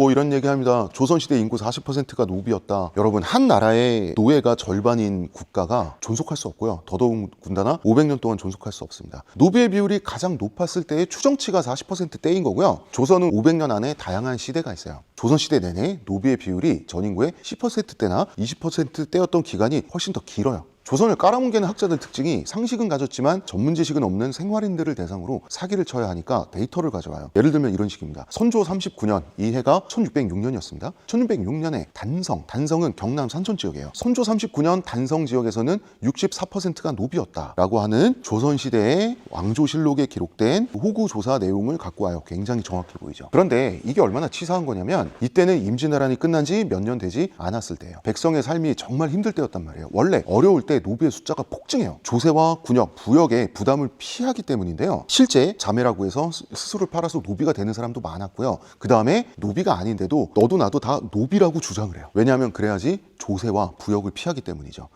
뭐 이런 얘기합니다. 조선시대 인구 40%가 노비였다. 여러분 한 나라의 노예가 절반인 국가가 존속할 수 없고요. 더더군다나 500년 동안 존속할 수 없습니다. 노비의 비율이 가장 높았을 때의 추정치가 40%대인 거고요. 조선은 500년 안에 다양한 시대가 있어요. 조선시대 내내 노비의 비율이 전 인구의 10%대나 20%대였던 기간이 훨씬 더 길어요. 조선을 깔아뭉개는 학자들 특징이 상식은 가졌지만 전문 지식은 없는 생활인들을 대상으로 사기를 쳐야 하니까 데이터를 가져와요. 예를 들면 이런 식입니다. 선조 39년 이 해가 1606년이었습니다. 1606년에 단성, 단성은 경남 산천 지역이에요. 선조 39년 단성 지역에서는 64%가 노비였다라고 하는 조선 시대의 왕조실록에 기록된 호구 조사 내용을 갖고 와요. 굉장히 정확해 보이죠. 그런데 이게 얼마나 치사한 거냐면 이때는 임진왜란이 끝난 지 몇 년 되지 않았을 때예요. 백성의 삶이 정말 힘들 때였단 말이에요. 원래 어려울 때 노비의 숫자가 폭증해요. 조세와 군역, 부역의 부담을 피하기 때문인데요. 실제 자매라고 해서 스- 스스로를 팔아서 노비가 되는 사람도 많았고요. 그 다음에 노비가 아닌데도 너도 나도 다 노비라고 주장을 해요. 왜냐하면 그래야지 조세와 부역을 피하기 때문이죠.